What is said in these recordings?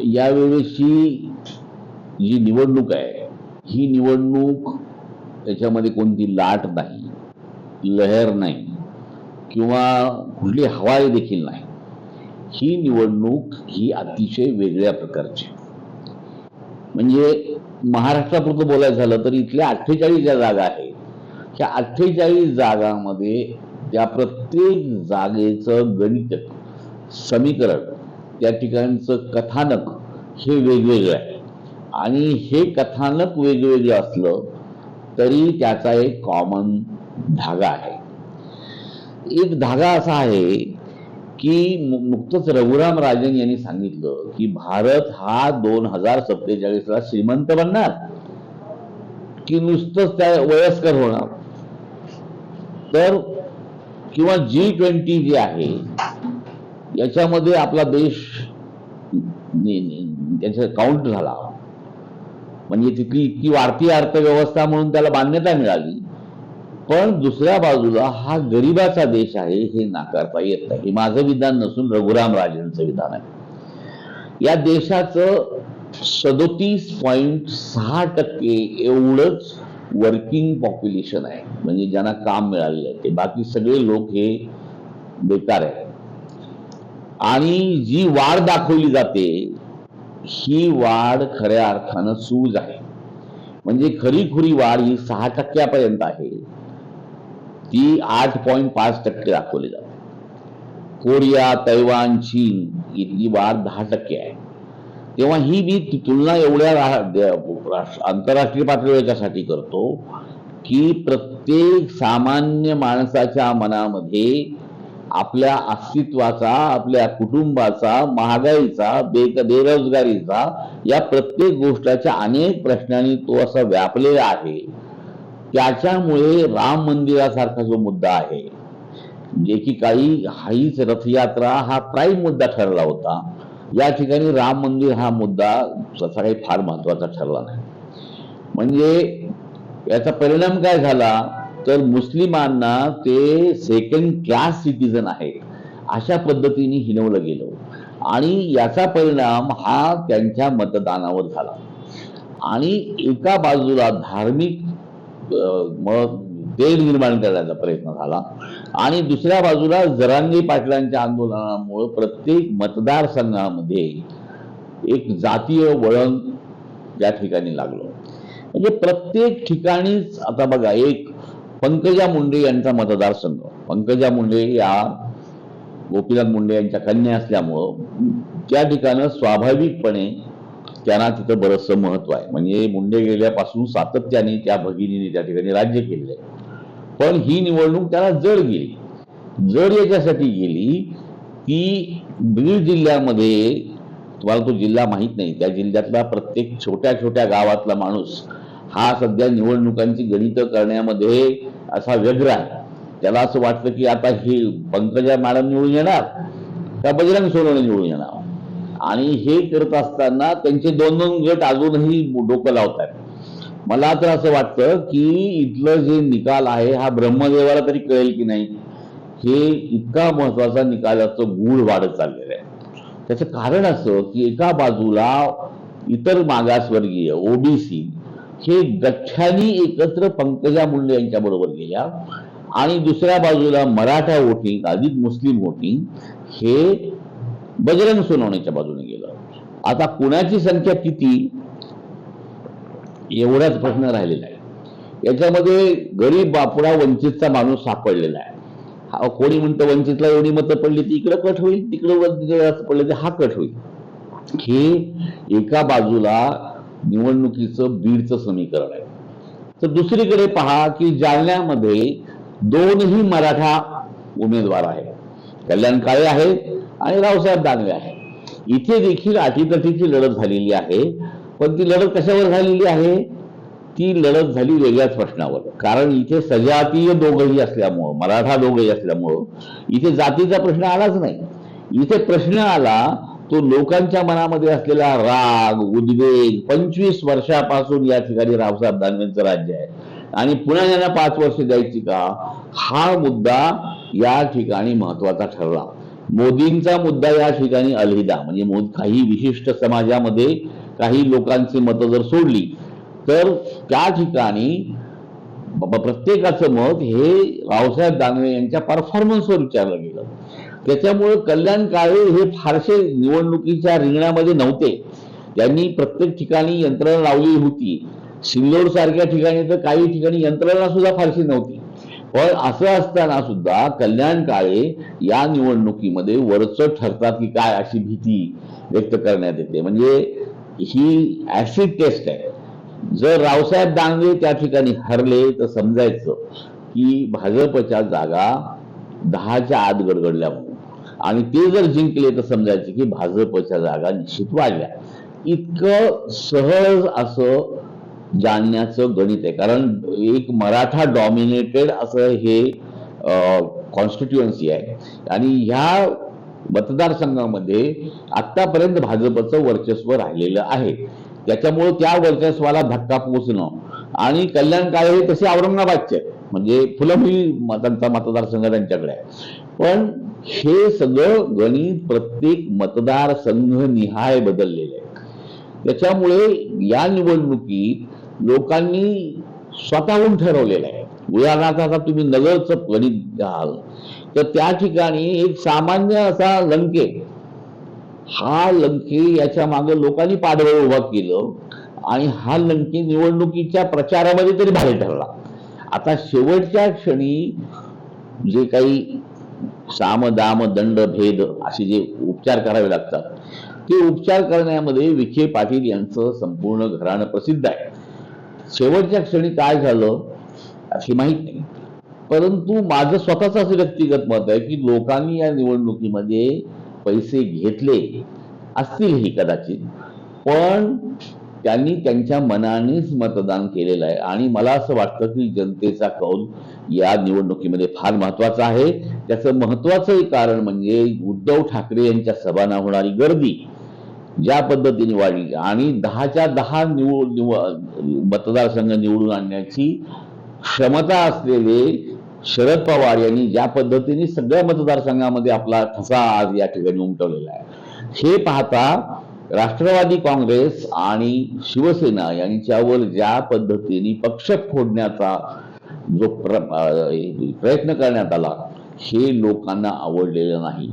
यावेळेची जी निवडणूक आहे ही निवडणूक त्याच्यामध्ये कोणती लाट नाही लहर नाही किंवा कुठली हवाई देखील नाही. ही निवडणूक ही अतिशय वेगळ्या प्रकारची. म्हणजे महाराष्ट्रापुरतं बोलायचं झालं तर इथल्या अठ्ठेचाळीस ज्या जागा आहेत त्या अठ्ठेचाळीस जागामध्ये त्या प्रत्येक जागेचं गणित समीकरण त्या ठिकाणचं कथानक हे वेगवेगळं आहे. आणि हे कथानक वेगवेगळं असलं तरी त्याचा एक कॉमन धागा आहे. एक धागा असा आहे की नुकतंच रघुराम राजन यांनी सांगितलं की भारत हा दोन हजार सत्तेचाळीस ला श्रीमंत बनणार की नुसतंच त्या वयस्कर होणार. तर किंवा जी ट्वेंटी जे आहे याच्यामध्ये आपला देश त्याचा काउंट झाला. म्हणजे तिथली इतकी वाढती अर्थव्यवस्था म्हणून त्याला मान्यता मिळाली. पण दुसऱ्या बाजूला हा गरिबाचा देश आहे हे नाकारता येत नाही. हे माझं विधान नसून रघुराम राजेंचं विधान आहे. या देशाचं सदोतीस पॉईंट सहा टक्के एवढंच वर्किंग पॉप्युलेशन आहे. म्हणजे ज्यांना काम मिळालेलं आहे. ते बाकी सगळे लोक हे बेकार आहे आणि जी वाढ दाखवली जाते ही वाढ खऱ्या अर्थानं सूज आहे. म्हणजे खरीखुरी वाढ ही सहा टक्क्यापर्यंत आहे. ती आठ पॉईंट पाच टक्के दाखवली जाते. कोरिया तैवान चीन इथली वाढ दहा टक्के आहे. तेव्हा ही मी तुलना एवढ्या राष्ट्र- आंतरराष्ट्रीय पातळीवर याच्यासाठी करतो की प्रत्येक सामान्य माणसाच्या मनामध्ये आपल्या अस्तित्वाचा आपल्या कुटुंबाचा महागाईचा बेक बेरोजगारीचा या प्रत्येक गोष्टाच्या अनेक प्रश्नांनी तो असा व्यापलेला आहे. त्याच्यामुळे राम मंदिरासारखा जो मुद्दा आहे जे की काही हाईच रथयात्रा हा प्राईम मुद्दा ठरला होता. या ठिकाणी राम मंदिर हा मुद्दा तसा काही फार महत्त्वाचा ठरला नाही. म्हणजे याचा परिणाम काय झाला? तर मुस्लिमांना ते सेकंड क्लास सिटीजन आहेत. अशा पद्धतीने हिनवलं गेलं. आणि याचा परिणाम हा त्यांच्या मतदानावर झाला. आणि एका बाजूला धार्मिक अं, तेढ निर्माण करण्याचा प्रयत्न झाला. आणि दुसऱ्या बाजूला जरांगी पाटलांच्या आंदोलनामुळे प्रत्येक मतदारसंघामध्ये एक जातीय वळण या ठिकाणी लागलं. म्हणजे प्रत्येक ठिकाणीच आता बघा एक पंकजा मुंडे यांचा मतदारसंघ. पंकजा मुंडे या गोपीनाथ मुंडे यांच्या कन्या असल्यामुळं त्या ठिकाणं स्वाभाविकपणे त्यांना तिथं बरचसं महत्त्व आहे. म्हणजे मुंडे गेल्यापासून सातत्याने त्या भगिनीने त्या ठिकाणी राज्य केलेलं आहे. पण ही निवडणूक त्याला जड गेली. जड याच्यासाठी गेली की बीड जिल्ह्यामध्ये तुम्हाला तो जिल्हा माहीत नाही त्या जिल्ह्यातला प्रत्येक छोट्या छोट्या गावातला माणूस हा सध्या निवडणुकांची गणितं करण्यामध्ये असा व्यग्र आहे. त्याला असं वाटतं की आता ही पंकजा मॅडम निवडून येणार का बजरंग सोनवणे निवडून येणार? आणि हे करत असताना त्यांचे दोन दोन गट अजूनही डोकं लावतात मला तर असं वाटतं की इथलं जे निकाल आहे हा ब्रह्मदेवाला तरी कळेल की नाही? हे इतका महत्त्वाचा निकालाचं गूढ वाढत चाललेलं आहे. त्याचं कारण असं की एका बाजूला इतर मागासवर्गीय ओबीसी हे गठ्ठ्यानी एकत्र पंकजा मुंडे यांच्या बरोबर गेल्या. आणि दुसऱ्या बाजूला मराठा वोटिंग अधिक मुस्लिम वोटिंग हे बजरंग सोनवण्याच्या बाजूने गेलं. आता कुणाची संख्या किती? एवढाच प्रश्न राहिलेला आहे. याच्यामध्ये गरीब बापुडा वंचितचा माणूस सापडलेला आहे. हा कोणी म्हणतं वंचितला एवढी मतं पडली ती इकडं कट होईल तिकडं पडले तर हा कट होईल. हे एका बाजूला निवडणुकीचं बीडचं समीकरण आहे. तर दुसरीकडे पहा की जालन्यामध्ये दोनही मराठा उमेदवार आहेत. कल्याण काळे आहेत आणि रावसाहेब दानवे आहेत इथे देखील अटीतटीची लढत झालेली आहे. पण ती लढत कशावर झालेली आहे? ती लढत झाली वेगळ्याच प्रश्नावर. कारण इथे सजातीय दोघंही असल्यामुळं मराठा दोघंही असल्यामुळं इथे जातीचा प्रश्न आलाच नाही. इथे प्रश्न आला तो लोकांच्या मनामध्ये असलेला राग उद्वेग पंचवीस वर्षापासून या ठिकाणी रावसाहेब दानवेंचं राज्य आहे. आणि पुन्हा यांना पाच वर्ष द्यायची का? हा मुद्दा या ठिकाणी महत्त्वाचा ठरला. मोदींचा मुद्दा या ठिकाणी अलहिदा. म्हणजे मोद काही विशिष्ट समाजामध्ये काही लोकांची मतं जर सोडली तर त्या ठिकाणी प्रत्येकाचं मत हे रावसाहेब दानवे यांच्या परफॉर्मन्सवर विचारलं गेलं. त्याच्यामुळे कल्याण काळे हे फारसे निवडणुकीच्या रिंगणामध्ये नव्हते. त्यांनी प्रत्येक ठिकाणी यंत्रणा लावली होती. सिल्लोड सारख्या ठिकाणी तर काही ठिकाणी यंत्रणा सुद्धा फारशी नव्हती. पण असं असताना सुद्धा कल्याण काळे या निवडणुकीमध्ये वरचढ ठरतात की काय अशी भीती व्यक्त करण्यात येते. म्हणजे ही ऍसिड टेस्ट आहे. जर रावसाहेब दानवे त्या ठिकाणी हरले तर समजायचं की भाजपच्या जागा दहाच्या आत गडगडल्या म्हणून. आणि ते जर जिंकले तर समजायचे की भाजपच्या जागा निश्चित वाढल्या इतकं सहज असं जाणण्याचं गणित आहे. कारण एक मराठा डॉमिनेटेड असं हे कॉन्स्टिट्युएन्सी आहे. आणि ह्या मतदारसंघामध्ये आतापर्यंत भाजपचं वर्चस्व राहिलेलं आहे. त्याच्यामुळे त्या वर्चस्वाला धक्का पोचणं आणि कल्याण काळे हे तसे औरंगाबादचे आहेत. म्हणजे फुलंबरी मतांचा त्यांचा मतदारसंघ त्यांच्याकडे आहे. पण हे सगळं गणित प्रत्येक मतदारसंघ निहाय बदललेलं आहे. त्याच्यामुळे या निवडणुकीत लोकांनी स्वतःहून ठरवलेलं आहे. उदाहरणार्थ आता तुम्ही नगरचं गणित घ्याल तर त्या ठिकाणी एक सामान्य असा लंके हा लंके याच्या मागे लोकांनी पाठबळ उभा केलं आणि हा लंके निवडणुकीच्या प्रचारामध्ये तरी भारी ठरला. आता शेवटच्या क्षणी जे काही साम दाम दंड भेद असे जे उपचार करावे लागतात ते उपचार करण्यामध्ये विखे पाटील यांचं संपूर्ण घराणं प्रसिद्ध आहे. शेवटच्या क्षणी काय झालं अशी माहीत नाही. परंतु माझं स्वतःच असं व्यक्तिगत मत आहे की लोकांनी या निवडणुकीमध्ये पैसे घेतले असतीलही कदाचित. पण त्यांनी त्यांच्या मनानेच मतदान केलेलं आहे. आणि मला असं वाटतं की जनतेचा कौल या निवडणुकीमध्ये फार महत्त्वाचा आहे. त्याचं महत्वाचं कारण म्हणजे उद्धव ठाकरे यांच्या सभांना होणारी गर्दी ज्या पद्धतीने वाढली आणि दहाच्या दहा निवड निव मतदारसंघ निवडून आणण्याची क्षमता असलेले शरद पवार यांनी ज्या पद्धतीने सगळ्या मतदारसंघामध्ये आपला ठसा आज या ठिकाणी उमटवलेला आहे. हे पाहता राष्ट्रवादी काँग्रेस आणि शिवसेना यांच्यावर ज्या पद्धतीने पक्ष फोडण्याचा जो प्र प्रयत्न करण्यात आला हे लोकांना आवडलेलं नाही.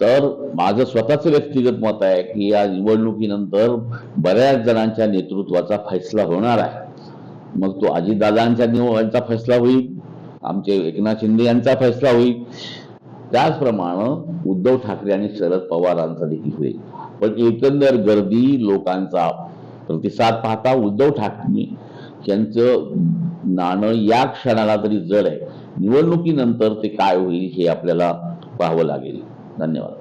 तर माझं स्वतःचं व्यक्तिगत मत आहे की या निवडणुकीनंतर बऱ्याच जणांच्या नेतृत्वाचा फैसला होणार आहे. मग तो अजितदादांच्या निवडांचा फैसला होईल आमचे एकनाथ शिंदे यांचा फैसला होईल. त्याचप्रमाणे उद्धव ठाकरे आणि शरद पवारांचा देखील होईल. पण एकंदर गर्दी लोकांचा प्रतिसाद पाहता उद्धव ठाकरे यांचं नाणं या क्षणाला तरी जड आहे. निवडणुकीनंतर ते काय होईल हे आपल्याला पाहावं लागेल. धन्यवाद.